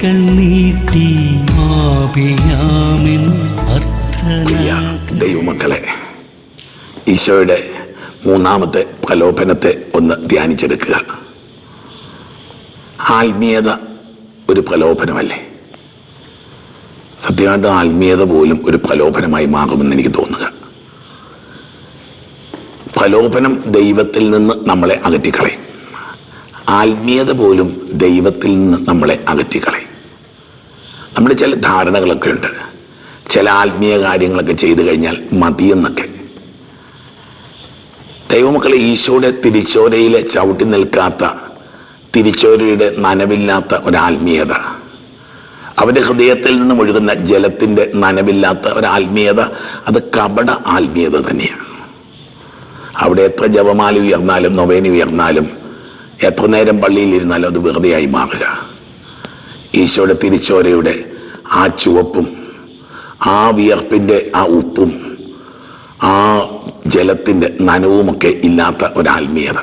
കൈകൾ നീട്ടി ദൈവമക്കളെ ഈശോയുടെ മൂന്നാമത്തെ പ്രലോഭനത്തെ ഒന്ന് ധ്യാനിച്ചെടുക്കുക. ആത്മീയത ഒരു പ്രലോഭനമല്ലേ? സത്യമായിട്ടും ആത്മീയത പോലും ഒരു പ്രലോഭനമായി മാറുമെന്ന് എനിക്ക് തോന്നുക. പ്രലോഭനം ദൈവത്തിൽ നിന്ന് നമ്മളെ അകറ്റിക്കളയും. ആത്മീയത പോലും ദൈവത്തിൽ നിന്ന് നമ്മളെ അകറ്റിക്കളയും. നമ്മുടെ ചില ധാരണകളൊക്കെ ഉണ്ട്. ചില ആത്മീയ കാര്യങ്ങളൊക്കെ ചെയ്തു കഴിഞ്ഞാൽ മതിയെന്നൊക്കെ ദൈവമക്കളെ ഈശോയുടെ തിരിച്ചോരയിലെ ചവിട്ടി നിൽക്കാത്ത തിരിച്ചോരയുടെ നനവില്ലാത്ത ഒരാത്മീയത അവന്റെ ഹൃദയത്തിൽ നിന്നും ഒഴുകുന്ന ജലത്തിന്റെ നനവില്ലാത്ത ഒരാത്മീയത അത് കപട ആത്മീയത തന്നെയാണ്. അവിടെ എത്ര ജപമാല ഉയർന്നാലും നൊവേന ഉയർന്നാലും എത്ര നേരം പള്ളിയിലിരുന്നാലും അത് വെറുതെയായി മാറുക. ഈശോയുടെ തിരിച്ചോരയുടെ ആ ചുവപ്പും ആ വിയർപ്പിന്റെ ആ ഉപ്പും ആ ജലത്തിന്റെ നനവുമൊക്കെ ഇല്ലാത്ത ഒരാത്മീയത.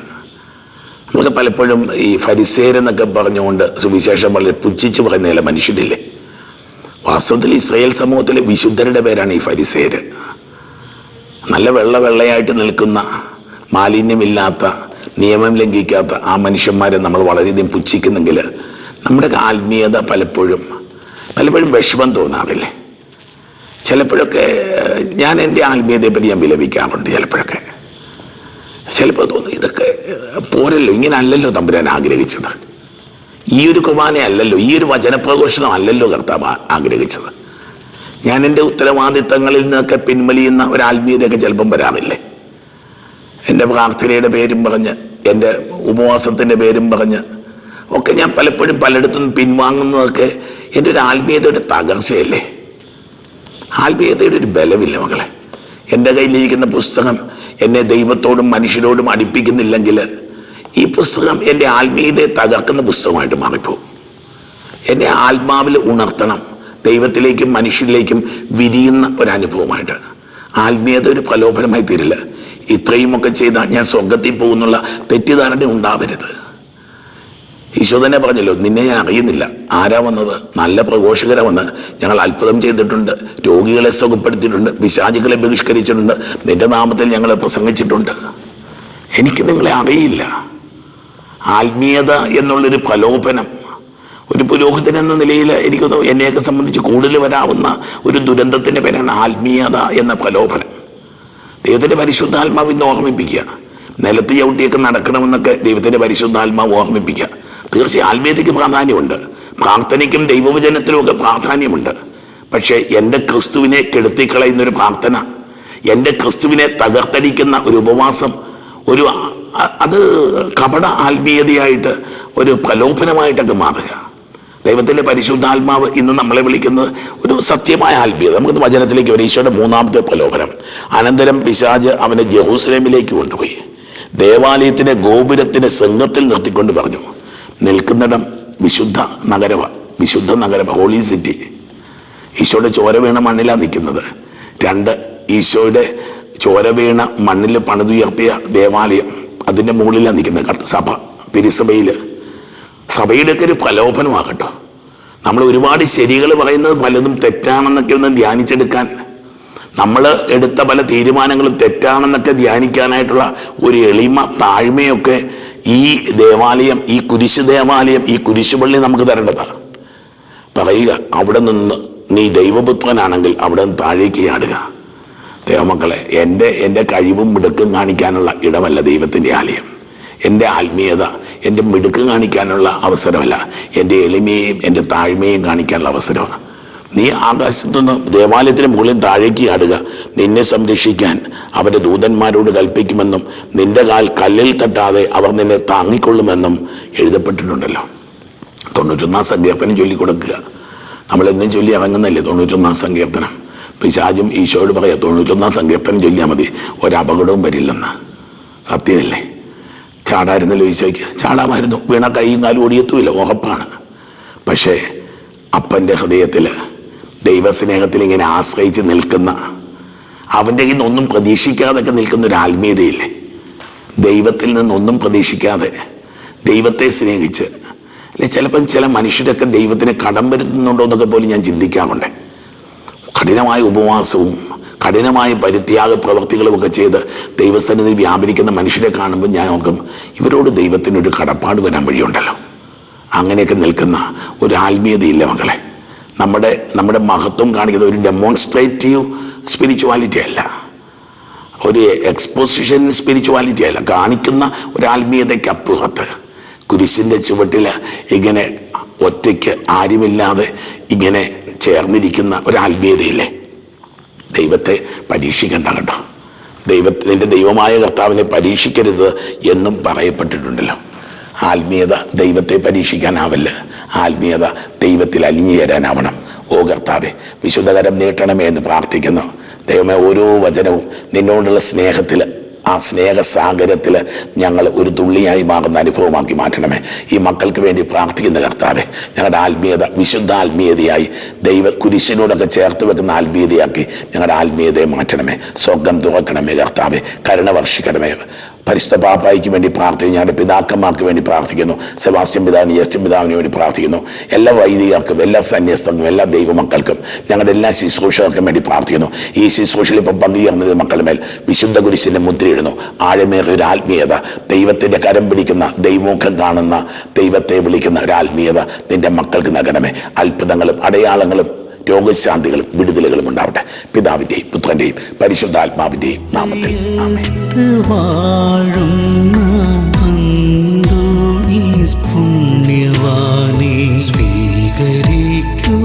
നമുക്ക് പലപ്പോഴും ഈ ഫരിസേരെന്നൊക്കെ പറഞ്ഞുകൊണ്ട് സുവിശേഷം വളരെ പുച്ഛിച്ച് പറയുന്ന ചില മനുഷ്യരില്ലേ? വാസ്തവത്തിൽ ഇസ്രയേൽ സമൂഹത്തിലെ വിശുദ്ധരുടെ പേരാണ് ഈ ഫരിസേര്. നല്ല വെള്ള വെള്ളയായിട്ട് നിൽക്കുന്ന മാലിന്യമില്ലാത്ത നിയമം ലംഘിക്കാത്ത ആ മനുഷ്യന്മാരെ നമ്മൾ വളരെയധികം പുച്ഛിക്കുന്നെങ്കിൽ നമ്മുടെ ആത്മീയത പലപ്പോഴും പലപ്പോഴും വിഷമം തോന്നാറില്ലേ ചിലപ്പോഴൊക്കെ ഞാൻ എന്റെ ആത്മീയതയെപ്പറ്റി ഞാൻ വിലപിക്കാറുണ്ട് ചിലപ്പോഴൊക്കെ. ചിലപ്പോൾ തോന്നും ഇതൊക്കെ പോരല്ലോ ഇങ്ങനെ അല്ലല്ലോ തമ്പുരാൻ ആഗ്രഹിച്ചത്. ഈ ഒരു കുർബാന അല്ലല്ലോ ഈ ഒരു വചനപ്രഘോഷണം അല്ലല്ലോ കർത്താവ് ആഗ്രഹിച്ചത്. ഞാൻ എന്റെ ഉത്തരവാദിത്തങ്ങളിൽ നിന്നൊക്കെ പിൻവലിയുന്ന ഒരു ആത്മീയതയൊക്കെ ചിലപ്പം വരാറില്ലേ? എന്റെ പ്രാർത്ഥനയുടെ പേരും പറഞ്ഞ് എന്റെ ഉപവാസത്തിന്റെ പേരും പറഞ്ഞ് ഒക്കെ ഞാൻ പലപ്പോഴും പലയിടത്തും പിൻവാങ്ങുന്നതൊക്കെ എന്റെ ഒരു ആത്മീയതയുടെ തകർച്ചയല്ലേ? ആത്മീയതയുടെ ഒരു ബലമില്ല മകളെ. എന്റെ കയ്യിലിരിക്കുന്ന പുസ്തകം എന്നെ ദൈവത്തോടും മനുഷ്യരോടും അടുപ്പിക്കുന്നില്ലെങ്കിൽ ഈ പുസ്തകം എന്റെ ആത്മീയതയെ തകർക്കുന്ന പുസ്തകമായിട്ട് മാറിപ്പോകും. എന്നെ ആത്മാവിൽ ഉണർത്തണം ദൈവത്തിലേക്കും മനുഷ്യരിലേക്കും വിരിയുന്ന ഒരനുഭവമായിട്ട്. ആത്മീയത ഒരു പ്രലോഭനമായി തീരില്ല. ഇത്രയുമൊക്കെ ചെയ്താൽ ഞാൻ സ്വർഗത്തിൽ പോകുന്നുള്ള തെറ്റിദ്ധാരണ ഉണ്ടാവരുത്. ഈശോ തന്നെ പറഞ്ഞല്ലോ നിന്നെ ഞാൻ അറിയുന്നില്ല. ആരാ വന്നത്? നല്ല പ്രഘോഷകരാ വന്ന് ഞങ്ങൾ അത്ഭുതം ചെയ്തിട്ടുണ്ട്. രോഗികളെ സുഖപ്പെടുത്തിയിട്ടുണ്ട്. വിശാചികളെ ബഹിഷ്കരിച്ചിട്ടുണ്ട്. നിന്റെ നാമത്തിൽ ഞങ്ങൾ പ്രസംഗിച്ചിട്ടുണ്ട്. എനിക്ക് നിങ്ങളെ അറിയില്ല. ആത്മീയത എന്നുള്ളൊരു പ്രലോഭനം ഒരു പുരോഹിതൻ എന്ന നിലയിൽ എനിക്കൊന്ന് എന്നെയൊക്കെ സംബന്ധിച്ച് കൂടുതൽ വരാവുന്ന ഒരു ദുരന്തത്തിന്റെ പേരാണ് ആത്മീയത എന്ന പ്രലോഭനം. ദൈവത്തിന്റെ പരിശുദ്ധാത്മാവ് ഇന്ന് ഓർമ്മിപ്പിക്കുക. നിലത്ത് ചവിട്ടിയൊക്കെ നടക്കണമെന്നൊക്കെ ദൈവത്തിന്റെ പരിശുദ്ധാത്മാവ് ഓർമ്മിപ്പിക്കുക. തീർച്ചയായും ആത്മീയതയ്ക്ക് പ്രാധാന്യമുണ്ട്. പ്രാർത്ഥനയ്ക്കും ദൈവവചനത്തിനും ഒക്കെ പ്രാധാന്യമുണ്ട്. പക്ഷേ എന്റെ ക്രിസ്തുവിനെ കെടുത്തിക്കളയുന്നൊരു പ്രാർത്ഥന എന്റെ ക്രിസ്തുവിനെ തകർത്തടിക്കുന്ന ഒരു ഉപവാസം ഒരു അത് കപട ആത്മീയതയായിട്ട് ഒരു പ്രലോഭനമായിട്ടൊക്കെ മാറുക. ദൈവത്തിന്റെ പരിശുദ്ധാത്മാവ് ഇന്ന് നമ്മളെ വിളിക്കുന്നത് ഒരു സത്യമായ ആത്മീയത. നമുക്ക് വചനത്തിലേക്ക് വരും. ഈശോയുടെ മൂന്നാമത്തെ പ്രലോഭനം. അനന്തരം പിശാജ് അവനെ ജെറൂസലേമിലേക്ക് കൊണ്ടുപോയി. ദേവാലയത്തിന്റെ ഗോപുരത്തിന്റെ സംഘത്തിൽ നിർത്തിക്കൊണ്ട് പറഞ്ഞു. നിൽക്കുന്നിടം വിശുദ്ധ നഗരവ വിശുദ്ധ നഗരം ഹോളി സിറ്റി ഈശോയുടെ ചോര വീണ മണ്ണിലാണ് നിൽക്കുന്നത്. രണ്ട് ഈശോയുടെ ചോര വീണ മണ്ണിൽ പണിതുയർത്തിയ ദേവാലയം അതിന്റെ മുകളിലാണ് നിൽക്കുന്നത്. സഭ തിരുസഭയിൽ സഭയുടെയൊക്കെ ഒരു പ്രലോഭനമാകട്ടോ. നമ്മൾ ഒരുപാട് ശരികൾ പറയുന്നത് പലതും തെറ്റാണെന്നൊക്കെ ഒന്ന് ധ്യാനിച്ചെടുക്കാൻ നമ്മൾ എടുത്ത പല തീരുമാനങ്ങളും തെറ്റാണെന്നൊക്കെ ധ്യാനിക്കാനായിട്ടുള്ള ഒരു എളിമ താഴ്മയൊക്കെ ഈ ദേവാലയം ഈ കുരിശ് ദേവാലയം ഈ കുരിശുപള്ളി നമുക്ക് തരേണ്ടതാണ് പറയുക അവിടെ നിന്ന് നീ ദൈവപുത്രനാണെങ്കിൽ അവിടെ നിന്ന് താഴേക്ക് ചാടുക. ദേവമക്കളെ എന്റെ എന്റെ കഴിവും മിടുക്കും കാണിക്കാനുള്ള ഇടമല്ല ദൈവത്തിന്റെ ആലയം. എന്റെ ആത്മീയത എന്റെ മിടുക്ക് കാണിക്കാനുള്ള അവസരമല്ല. എന്റെ എളിമയും എന്റെ താഴ്മയും കാണിക്കാനുള്ള അവസരമാണ്. നീ ആകാശത്തുനിന്ന് ദേവാലയത്തിന് മുകളിൽ താഴേക്ക് ആടുക. നിന്നെ സംരക്ഷിക്കാൻ അവന്റെ ദൂതന്മാരോട് കൽപ്പിക്കുമെന്നും നിന്റെ കാൽ കല്ലിൽ തട്ടാതെ അവർ നിന്നെ താങ്ങിക്കൊള്ളുമെന്നും എഴുതപ്പെട്ടിട്ടുണ്ടല്ലോ. തൊണ്ണൂറ്റൊന്നാം സങ്കീർത്തനം ചൊല്ലിക്കൊടുക്കുക. നമ്മളെന്നും ചൊല്ലി ഇറങ്ങുന്നല്ലേ തൊണ്ണൂറ്റൊന്നാം സങ്കീർത്തനം? പിശാചും ഈശോയോട് പറയാം തൊണ്ണൂറ്റൊന്നാം സങ്കീർത്തനം ചൊല്ലിയാൽ മതി. ഒരപകടവും വരില്ലെന്ന്. സത്യമല്ലേ ചാടായിരുന്നല്ലോ ഈശോയ്ക്ക്. ചാടാമായിരുന്നു. വീണ കൈയും കാലും ഓടിയെത്തുമില്ല ഉറപ്പാണ്. പക്ഷേ അപ്പന്റെ ഹൃദയത്തിൽ ദൈവസ്നേഹത്തിൽ ഇങ്ങനെ ആശ്രയിച്ച് നിൽക്കുന്ന അവന്റെ കയ്യിൽ നിന്നൊന്നും പ്രതീക്ഷിക്കാതൊക്കെ നിൽക്കുന്ന ഒരു ആത്മീയതയില്ലേ? ദൈവത്തിൽ നിന്നൊന്നും പ്രതീക്ഷിക്കാതെ ദൈവത്തെ സ്നേഹിച്ച് അല്ലെ ചിലപ്പം ചില മനുഷ്യരൊക്കെ ദൈവത്തിന് കടം വരുത്തുന്നുണ്ടോ എന്നൊക്കെ പോലും ഞാൻ ചിന്തിക്കാറുണ്ട്. കഠിനമായ ഉപവാസവും കഠിനമായ പരിത്യാഗ പ്രവർത്തികളും ഒക്കെ ചെയ്ത് ദൈവസ്ഥാനത്തിൽ വ്യാപരിക്കുന്ന മനുഷ്യരെ കാണുമ്പോൾ ഞാൻ നോക്കും ഇവരോട് ദൈവത്തിനൊരു കടപ്പാട് വരാൻ വഴിയുണ്ടല്ലോ. അങ്ങനെയൊക്കെ നിൽക്കുന്ന ഒരു ആത്മീയതയില്ല മകളെ നമ്മുടെ നമ്മുടെ മഹത്വം കാണിക്കുന്ന ഒരു ഡെമോൺസ്ട്രേറ്റീവ് സ്പിരിച്വാലിറ്റി അല്ല. ഒരു എക്സ്പോസിഷൻ സ്പിരിച്വാലിറ്റി അല്ല. കാണിക്കുന്ന ഒരു ആത്മീയതയ്ക്കപ്പുറത്ത് കുരിശിന്റെ ചുവട്ടിൽ ഇങ്ങനെ ഒറ്റയ്ക്ക് ആരുമില്ലാതെ ഇങ്ങനെ ചേർന്നിരിക്കുന്ന ഒരു ആത്മീയതയില്ലേ? ദൈവത്തെ പരീക്ഷിക്കേണ്ട കേട്ടോ. ദൈവത്തിന്റെ ദൈവമായ കർത്താവിനെ പരീക്ഷിക്കരുത് എന്നും പറയപ്പെട്ടിട്ടുണ്ടല്ലോ. ആത്മീയത ദൈവത്തെ പരീക്ഷിക്കാനാവില്ല. ആത്മീയത ദൈവത്തിൽ അലിഞ്ഞു ചേരാനാവണം. ഓ കർത്താവെ വിശുദ്ധകരം നീട്ടണമേ എന്ന് പ്രാർത്ഥിക്കുന്നു. ദൈവമേ ഓരോ വചനവും നിന്നോടുള്ള സ്നേഹത്തിൽ ആ സ്നേഹസാഗരത്തിൽ ഞങ്ങൾ ഒരു തുള്ളിയായി മാറുന്ന അനുഭവമാക്കി മാറ്റണമേ. ഈ മക്കൾക്ക് വേണ്ടി പ്രാർത്ഥിക്കുന്ന കർത്താവെ ഞങ്ങളുടെ ആത്മീയത വിശുദ്ധ ആത്മീയതയായി ദൈവ കുരിശിനോടൊക്കെ ചേർത്ത് വെക്കുന്ന ആത്മീയതയാക്കി ഞങ്ങളുടെ ആത്മീയതയെ മാറ്റണമേ. സ്വർഗം തുറക്കണമേ കർത്താവെ കരുണ വർഷിക്കണമേ. പരിശുദ്ധ പാപ്പായിക്ക് വേണ്ടി പ്രാർത്ഥിക്കുന്നു. ഞങ്ങളുടെ പിതാക്കന്മാർക്ക് വേണ്ടി പ്രാർത്ഥിക്കുന്നു. സെബാസ്റ്റ്യൻ പിതാവിന് ജ്യേഷ്ഠ പിതാവിന് വേണ്ടി പ്രാർത്ഥിക്കുന്നു. എല്ലാ വൈദികർക്കും എല്ലാ സന്യസ്തർക്കും എല്ലാ ദൈവമക്കൾക്കും ഞങ്ങളുടെ എല്ലാ ശുശ്രൂഷകർക്കും വേണ്ടി പ്രാർത്ഥിക്കുന്നു. ഈ ശുശ്രൂഷയിൽ ഇപ്പം പങ്കുചേർന്നത് മക്കളുടെ മേൽ വിശുദ്ധ കുരിശിന്റെ മുദ്രയിടുന്നു. ആഴമേറിയ ഒരു ആത്മീയത. ദൈവത്തിന്റെ കരം പിടിക്കുന്ന ദൈവമുഖം കാണുന്ന ദൈവത്തെ വിളിക്കുന്ന ഒരു ആത്മീയത നിന്റെ മക്കൾക്ക് നൽകണമേ. അത്ഭുതങ്ങളും അടയാളങ്ങളും രോഗശാന്തികളും വിടുതലുകളും ഉണ്ടാവട്ടെ. പിതാവിന്റെയും പുത്രന്റെയും പരിശുദ്ധാത്മാവിന്റെയും നാമത്തിൽ. സ്വീകരിക്കൂ